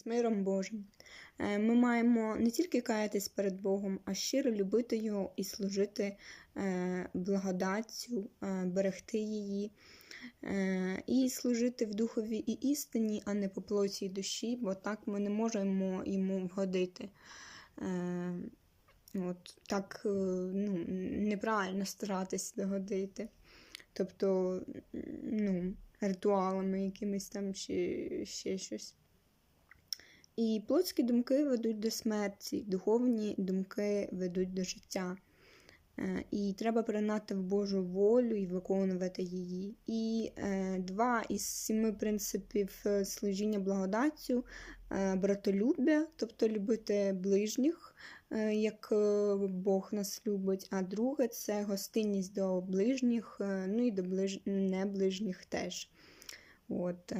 з миром Божим. Е, Ми маємо не тільки каятись перед Богом, а щиро любити Його і служити е, благодаттю, е, берегти її. І служити в духові і істині, а не по плоті і душі, бо так ми не можемо йому вгодити. От так ну, неправильно старатись догодити. Тобто, ну, ритуалами якимись там чи ще щось. І плотські думки ведуть до смерті, духовні думки ведуть до життя. Е, І треба прийняти в Божу волю і виконувати її. І е, два із семи принципів служіння благодаттю е, братолюбя, тобто любити ближніх, як Бог нас любить. А друге це гостинність до ближніх, ну і до ближ... неближніх теж. От,